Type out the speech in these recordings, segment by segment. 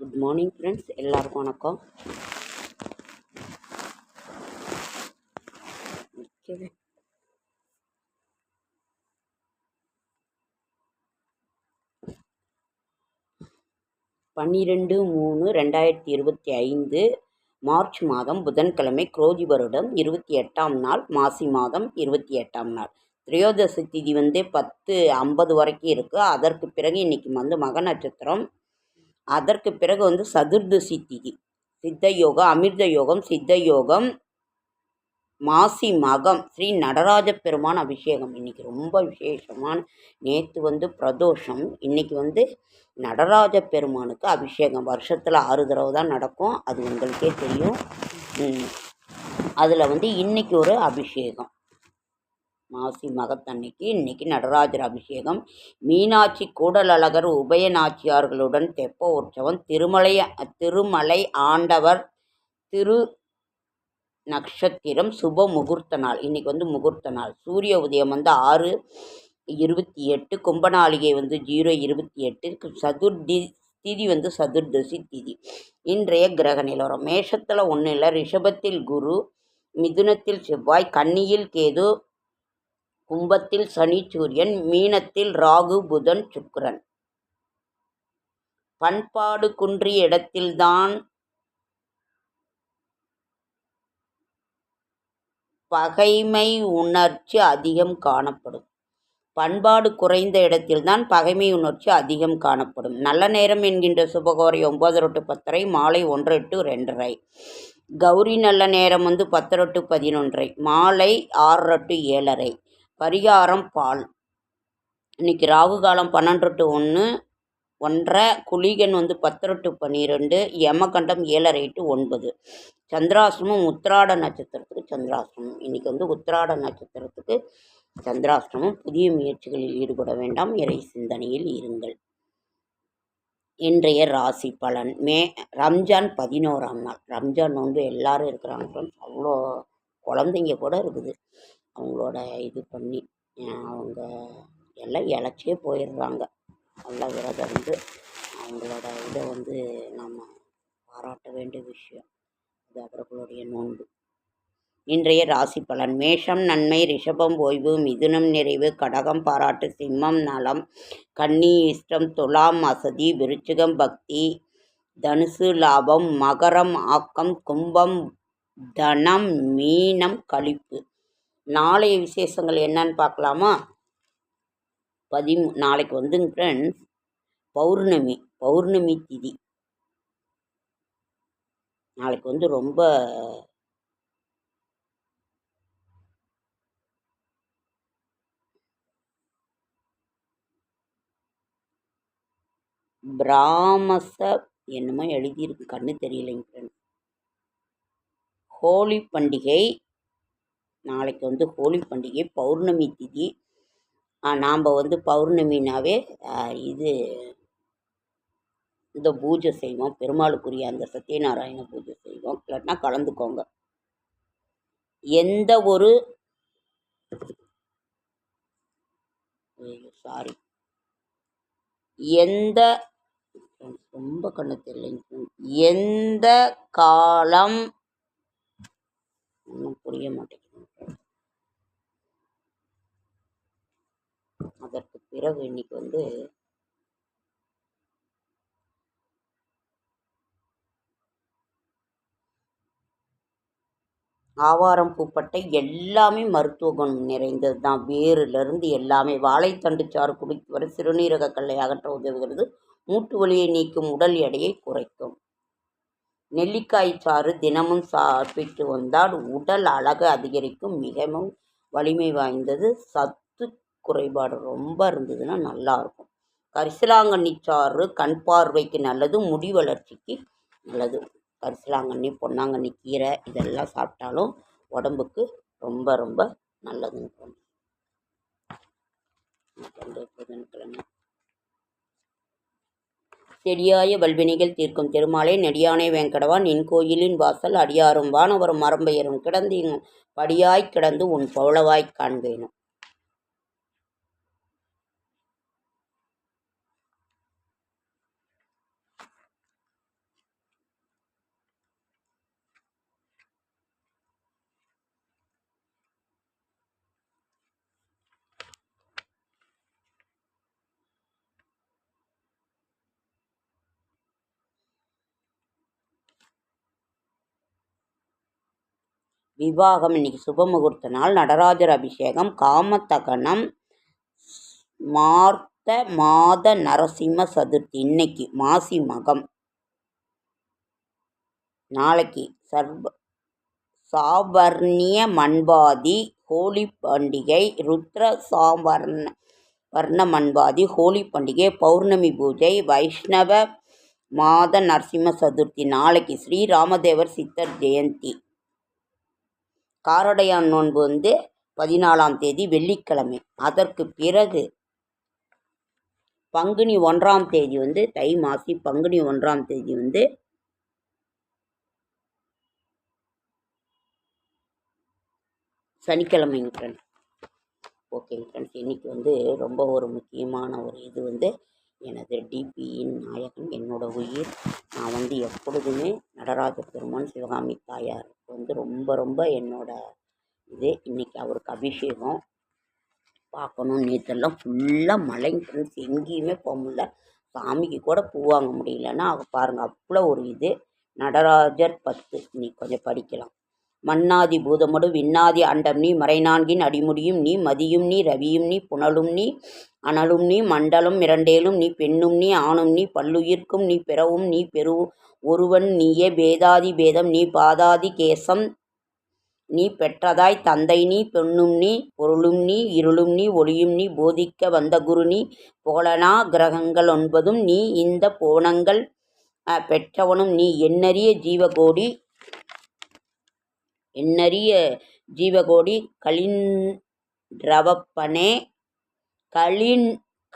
Good morning friends எல்லாருக்கும் வணக்கம். பன்னிரெண்டு மூணு ரெண்டாயிரத்தி இருபத்தி ஐந்து மார்ச் மாதம் புதன்கிழமை குரோதி வருடம் இருபத்தி எட்டாம் நாள் மாசி மாதம் இருபத்தி எட்டாம் நாள். திரையோதசி திதி வந்து பத்து ஐம்பது வரைக்கும் இருக்குது அதற்கு பிறகு இன்றைக்கி வந்து மக நட்சத்திரம் அதற்கு பிறகு வந்து சதுர்தசி திதி. சித்த யோகம் அமிர்த யோகம் சித்த யோகம் மாசி மகம் ஸ்ரீ நடராஜ பெருமான் அபிஷேகம். இன்றைக்கி ரொம்ப விசேஷமான நேற்று வந்து பிரதோஷம். இன்றைக்கி வந்து நடராஜ பெருமானுக்கு அபிஷேகம். வருஷத்தில் ஆறு தடவை தான் நடக்கும். அது உங்களுக்கே தெரியும். அதில் வந்து இன்றைக்கி ஒரு அபிஷேகம். மாசி மகத்தன்னைக்கு இன்னைக்கு நடராஜர் அபிஷேகம். மீனாட்சி கூடலழகர் உபயநாச்சியார்களுடன் தெப்ப உற்சவம். திருமலை திருமலை ஆண்டவர் திரு நட்சத்திரம் சுப முகூர்த்த நாள். இன்றைக்கி வந்து முகூர்த்த நாள். சூரிய உதயம் வந்து ஆறு இருபத்தி எட்டு கும்பநாளிகை வந்து ஜீரோ இருபத்தி எட்டு. சதுர்தி திதி வந்து சதுர்தசி திதி. இன்றைய கிரக நிலவரம். மேஷத்தில் ஒன்றும் இல்லை ரிஷபத்தில் குரு மிதுனத்தில் செவ்வாய் கன்னியில் கேது கும்பத்தில் சனி சூரியன் மீனத்தில் ராகு புதன் சுக்கிரன். பண்பாடு குன்றிய இடத்தில்தான் பகைமை உணர்ச்சி அதிகம் காணப்படும். பண்பாடு குறைந்த இடத்தில்தான் பகைமை உணர்ச்சி அதிகம் காணப்படும். நல்ல நேரம் என்கின்ற சுபகோரை ஒம்பது டு பத்தரை மாலை ஒன்று டு ரெண்டரை. கௌரி நல்ல நேரம் வந்து பத்தரை டு பதினொன்றரை மாலை ஆறு டு ஏழரை. பரிகாரம் பால். இன்றைக்கி ராகு காலம் பன்னெண்டு டு ஒன்று ஒன்றரை குளிகன் வந்து பத்தரை டு பன்னிரெண்டு யமகண்டம் ஏழரை டு ஒன்பது. சந்திராசிரமம் உத்திராட நட்சத்திரத்துக்கு சந்திராசிரமம் இன்றைக்கி வந்து உத்திராட நட்சத்திரத்துக்கு சந்திராசிரமம் புதிய முயற்சிகளில் ஈடுபட வேண்டாம். இறை சிந்தனையில் இருங்கள். இன்றைய ராசி பலன் மே ரம்ஜான் பதினோராம் நாள். ரம்ஜான் நோன்பு எல்லாரும் இருக்கிறாங்க ஃப்ரெண்ட்ஸ் அவ்வளோ குழந்தைங்க கூட இருக்குது. அவங்களோட இது பண்ணி அவங்க எல்லாம் இளச்சே போயிடுறாங்க. நல்லா விரதம் இருந்து அவங்களோட இதை வந்து நம்ம பாராட்ட வேண்டிய விஷயம். அது அவர்களுடைய நோன்பு. இன்றைய ராசி பலன். மேஷம் நன்மை ரிஷபம் ஓய்வு மிதுனம் நிறைவு கடகம் பாராட்டு சிம்மம் நலம் கன்னி இஷ்டம் துலாம் அசதி விருச்சிகம் பக்தி தனுசு லாபம் மகரம் ஆக்கம் கும்பம் தனம் மீனம் கழிப்பு. நாளைய விசேஷங்கள் என்னன்னு பார்க்கலாமா? பதிமு நாளைக்கு வந்துங்க ஃப்ரெண்ட்ஸ் பௌர்ணமி பௌர்ணமி திதி. நாளைக்கு வந்து ரொம்ப பிராமச என்னமோ எழுதியிருக்கு கண்ணு தெரியலைங்க ஃப்ரெண்ட்ஸ் ஹோலி பண்டிகை. நாளைக்கு வந்து ஹோலி பண்டிகை பௌர்ணமி திதி. நாம் வந்து பௌர்ணமினாவே இது இந்த பூஜை செய்வோம். பெருமாளுக்குரிய அந்த சத்யநாராயண பூஜை செய்வோம். இல்லாட்டினா கலந்துக்கோங்க. எந்த ஒரு சாரி எந்த ரொம்ப கண்ணு தெரியலைங்க. எந்த காலம் ஒன்றும் புரிய மாட்டேங்குது. அதற்கு பிறகு இன்னைக்கு வந்து ஆவாரம் பூப்பட்டை எல்லாமே மருத்துவ குணம் நிறைந்தது தான் வேரிலிருந்து எல்லாமே வாழைத்தண்டு சாறு குடித்து வர சிறுநீரக கல்லை அகற்ற உதவுகிறது. மூட்டு வலியை நீக்கும் உடல் எடையை குறைக்கும். நெல்லிக்காய் சாறு தினமும் சாப்பிட்டு வந்தால் உடல் அழகு அதிகரிக்கும் மிகவும் வலிமை வாய்ந்தது. சத்து குறைபாடு ரொம்ப இருந்ததுன்னா நல்லாயிருக்கும் கரிசலாங்கண்ணி சாறு கண் பார்வைக்கு நல்லது முடி வளர்ச்சிக்கு நல்லது. கரிசலாங்கண்ணி பொன்னாங்கண்ணி கீரை இதெல்லாம் சாப்பிட்டாலும் உடம்புக்கு ரொம்ப ரொம்ப நல்லதுங்க புதன்கிழமை செடியாய வல்வினைகள் தீர்க்கும் திருமாலை நெடியானை வேங்கடவா நின் கோயிலின் வாசல் அடியாரும் வானவரும் மரம்பெயரும் கிடந்து படியாய் கிடந்து உன் பவளவாய் காண்பேனும். விவாகம். இன்னைக்கு சுபமுகூர்த்த நாள். நடராஜர் அபிஷேகம். காமத்தகனம். மார்த்த மாத நரசிம்ம சதுர்த்தி. இன்னைக்கு மாசி மகம். நாளைக்கு சர்வ சாவர்ணிய மண்பாதி ஹோலி பண்டிகை ருத்ர சாவர்ண வர்ண மண்பாதி ஹோலி பண்டிகை பௌர்ணமி பூஜை வைஷ்ணவ மாத நரசிம்ம சதுர்த்தி. நாளைக்கு ஸ்ரீராமதேவர் சித்தர் ஜெயந்தி. காரடையான் நோன்பு வந்து பதினாலாம் தேதி வெள்ளிக்கிழமை. அதற்கு பிறகு பங்குனி ஒன்றாம் தேதி வந்து தை மாசி பங்குனி ஒன்றாம் தேதி வந்து சனிக்கிழமைங்க ஃப்ரெண்ட்ஸ் ஓகேங்க ஃப்ரெண்ட்ஸ் இன்றைக்கி வந்து ரொம்ப ஒரு முக்கியமான ஒரு இது வந்து எனது டிபியின் நாயகன் என்னோட உயிர். நான் வந்து எப்பொழுதுமே நடராஜ பெருமான் சிவகாமி தாயார். வந்து ரொம்ப ரொம்ப என்னோட இது. இன்றைக்கி அவருக்கு அபிஷேகம் பார்க்கணும். நேற்றெல்லாம் ஃபுல்லாக மழைங்க ஃப்ரெண்ட்ஸ் எங்கேயுமே போக முடியல. சாமிக்கு கூட பூ வாங்க முடியலன்னா பாருங்கள் அவ்வளோ ஒரு இது. நடராஜர் பத்து. இன்னைக்கு கொஞ்சம் படிக்கலாம். மன்னாதி பூதமடு விண்ணாதி அண்டம் நீ மறைநான்கின் அடிமுடியும் நீ மதியும் நீ ரவியும் நீ புனலும் நீ அனலும் நீ மண்டலம் இரண்டேலும் நீ பெண்ணும் நீ ஆணும் நீ பல்லுயிர்க்கும் நீ பிறவும் நீ பெரு ஒருவன் நீயே பேதாதி பேதம் நீ பாதாதி கேசம் நீ பெற்றதாய் தந்தை நீ பெண்ணும் நீ பொருளும் நீ இருளும் நீ ஒளியும் நீ போதிக்க வந்த குரு நீ புகழனா கிரகங்கள் ஒன்பதும் நீ இந்த போனங்கள் பெற்றவனும் நீ எண்ணறிய ஜீவகோடி எண்ணறிய ஜீவகோடி கலின்றவப்பனே களின்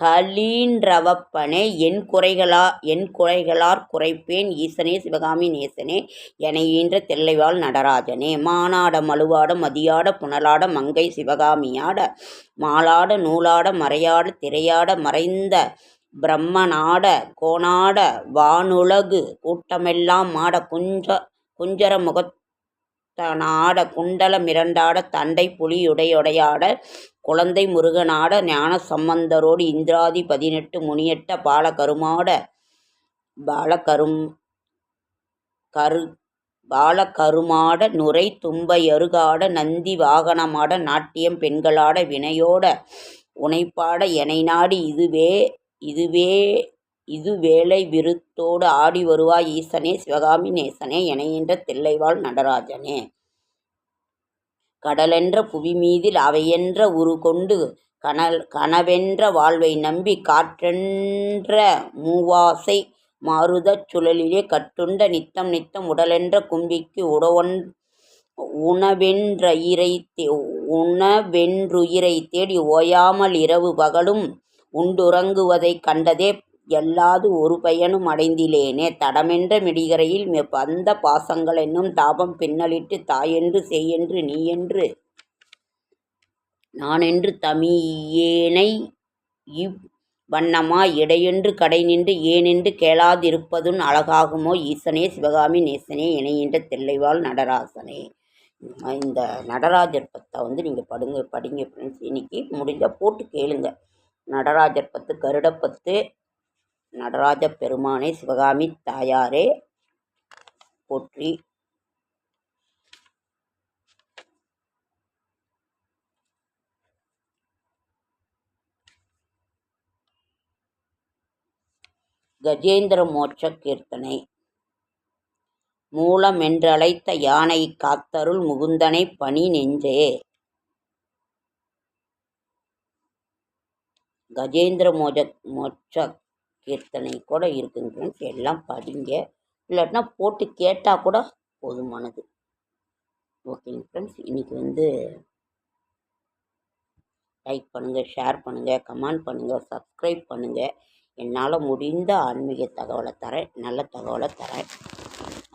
களீன்றவப்பனே என் குறைகளா என் குறைகளார் குறைப்பேன். ஈசனே சிவகாமி நேசனே என ஈன்ற தில்லைவாழ் நடராஜனே. மானாட மழுவாட மதியாட புனலாட மங்கை சிவகாமியாட மாலாட நூலாட மறையாட திரையாட மறைந்த பிரம்மனாட கோணாட வானுலகு கூட்டமெல்லாம் மாட குஞ்ச குஞ்சர முகத் நாட குண்டல மிரண்டாட தண்டை புலியுடையுடையாட குழந்தை முருகனாட ஞான சம்பந்தரோடு இந்திராதி பதினெட்டு முனியட்ட பாலகருமாட பாலகரும் கரு பாலகருமாட நுரை தும்பையருகாட நந்தி வாகனமாட நாட்டியம் பெண்களாட வினையோட உனைப்பாட எனை நாடி இதுவே இதுவே இது வேலை விருத்தோடு ஆடி வருவாய் ஈசனே சிவகாமி நேசனே எனையின்ற தில்லைவாழ் நடராஜனே. கடலென்ற புவிமீதில் அவையென்ற உரு கொண்டு கனல் கனவென்ற வாழ்வை நம்பி காற்றென்ற மூவாசை மாறுதச் சுழலிலே கட்டுண்ட நித்தம் நித்தம் உடலென்ற கும்பிக்கு உடவொன் உணவென்றயிரை தே உணவென்றுயிரை தேடி ஓயாமல் இரவு பகலும் உண்டுறங்குவதைக் கண்டதே எல்லாது ஒரு பயனும் அடைந்திலேனே. தடமென்ற மிடிகரையில் மெ- பந்த பாசங்கள் என்னும் தாபம் பின்னலிட்டு தாயென்று சேயென்று நீயென்று நானென்று தமியேனை இவ் வண்ணமாய் இடையென்று கடை நின்று ஏனென்று கேளாதிருப்பதுன் அழகாகுமோ? ஈசனே சிவகாமி நேசனே இணையின்ற தில்லைவாள் நடராசனே. இந்த நடராஜர் பத்தை வந்து நீங்கள் படுங்க படிங்க ஃப்ரெண்ட்ஸ் இன்னைக்கு முடிஞ்சால் போட்டு கேளுங்க. நடராஜர் பத்து கருடப்பத்து நடராஜ பெருமானை சிவகாமி தாயாரே போற்றி. கஜேந்திர மோட்ச கீர்த்தனை. மூலமென்றழைத்த யானை காத்தருள் முகுந்தனை பணி நெஞ்சே. கஜேந்திர மோஜ மோட்ச கீர்த்தனை கூட இருக்குங்க ஃப்ரெண்ட்ஸ் எல்லாம் படிங்க. இல்லாட்டினா போட்டு கேட்டால் கூட போதுமானது. ஓகேங்க ஃப்ரெண்ட்ஸ் இன்றைக்கி வந்து லைக் பண்ணுங்கள் ஷேர் பண்ணுங்கள் கமெண்ட் பண்ணுங்கள் சப்ஸ்கிரைப் பண்ணுங்கள் என்னால் முடிந்த ஆன்மீக தகவலை தரேன் நல்ல தகவலை தரேன்.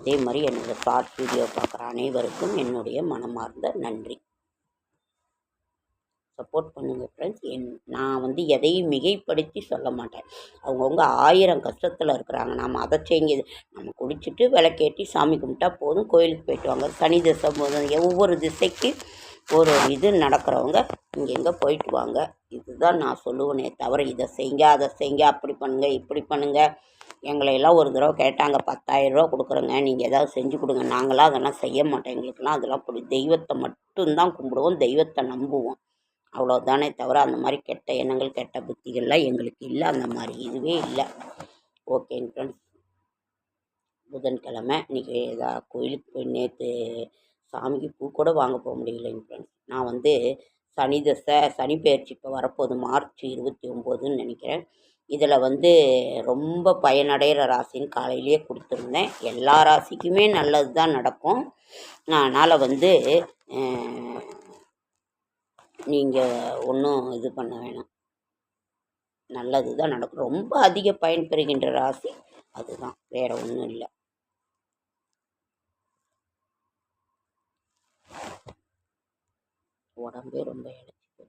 அதே மாதிரி என்னோடய ஷார்ட் வீடியோ பார்க்குற அனைவருக்கும் என்னுடைய மனமார்ந்த நன்றி. சப்போர்ட் பண்ணுங்கள் ஃப்ரெண்ட்ஸ் என் நான் வந்து எதையும் மிகைப்படுத்தி சொல்ல மாட்டேன். அவங்கவுங்க ஆயிரம் கஷ்டத்தில் இருக்கிறாங்க. நாம் அதை செய்யுது நம்ம குடிச்சிட்டு விளக்கேட்டி சாமி கும்பிட்டா போதும். கோயிலுக்கு போயிட்டு வாங்க. சனி திசை போதும் ஒவ்வொரு திசைக்கு ஒரு இது நடக்கிறவங்க இங்கே எங்கே போயிட்டு வாங்க. இதுதான் நான் சொல்லுவேனே தவிர இதை செய்யுங்க அதை செய்யுங்க அப்படி பண்ணுங்க இப்படி பண்ணுங்க. எங்களை எல்லாம் ஒரு தடவை கேட்டாங்க பத்தாயிரரூவா கொடுக்குறோங்க. நீங்கள் ஏதாவது செஞ்சு கொடுங்க. நாங்களாம் அதெல்லாம் செய்ய மாட்டோம். எங்களுக்கெல்லாம் அதெல்லாம் தெய்வத்தை மட்டும்தான் கும்பிடுவோம். தெய்வத்தை நம்புவோம். அவ்வளோதானே தவிர அந்த மாதிரி கெட்ட எண்ணங்கள் கெட்ட புத்திகள்லாம் எங்களுக்கு இல்லை அந்த மாதிரி இதுவே இல்லை. ஓகேங்க ஃப்ரெண்ட்ஸ் புதன்கிழமை இன்றைக்கி ஏதா கோயிலுக்கு போய் நேற்று சாமிக்கு பூ கூட வாங்க போக முடியலைங்க ஃப்ரெண்ட்ஸ் நான் வந்து சனி தசை சனி பயிற்சி இப்போ வரப்போகுது மார்ச் இருபத்தி ஒம்போதுன்னு நினைக்கிறேன். இதில் வந்து ரொம்ப பயனடைகிற ராசின்னு காலையிலேயே கொடுத்துருந்தேன். எல்லா ராசிக்குமே நல்லது தான் நடக்கும். அதனால் வந்து நீங்கள் ஒன்றும் இது பண்ண வேணாம். நல்லது தான் நடக்கும். ரொம்ப அதிக பயன்பெறுகின்ற ராசி அதுதான். வேறு ஒன்றும் இல்லை. உடம்பே ரொம்ப இழைச்சி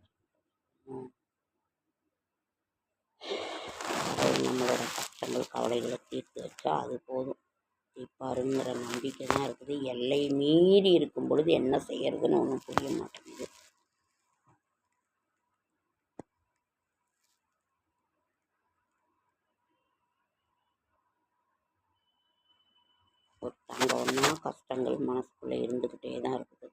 நம்மளோட கஷ்டங்கள் கவலைகளை தீர்த்து வச்சா அது போதும். தீர்ப்பாருங்கிற நம்பிக்கை தான் இருக்குது. எல்லை மீறி இருக்கும் பொழுது என்ன செய்யறதுன்னு ஒன்றும் புரிய மாட்டேங்குது. ஒருத்தங்க ஒன்றா கஷ்டங்கள் மனசுக்குள்ளே இருந்துக்கிட்டே தான் இருக்குது.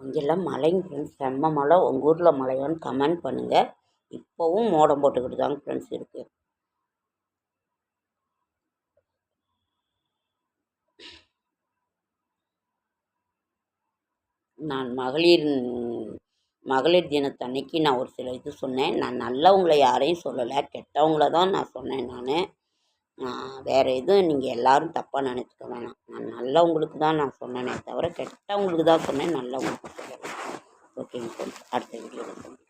இங்கெல்லாம் மழைங்க ஃப்ரெண்ட்ஸ் செம்ம மழை. உங்கள் ஊரில் மழையான்னு கமெண்ட் பண்ணுங்கள் இப்போவும் மோடம் போட்டுக்கிட்டு தாங்க ஃப்ரெண்ட்ஸ் இருக்குது நான் மகளிர் மகளிர் தினத்தன்னைக்கு நான் ஒரு சில இது சொன்னேன். நான் நல்லவங்கள யாரையும் சொல்லலை. கெட்டவங்கள தான் நான் சொன்னேன் நான். வேறு எதுவும் நீங்கள் எல்லோரும் தப்பாக நினச்சிக்க வேணாம். நான் நல்லவங்களுக்கு தான் நான் சொன்னேனே தவிர கெட்டவங்களுக்கு தான் சொன்னேன். நல்லவங்களுக்கு சொல்லலை. ஓகேங்க ஃப்ரெண்ட்ஸ் அடுத்த வீடியோவில்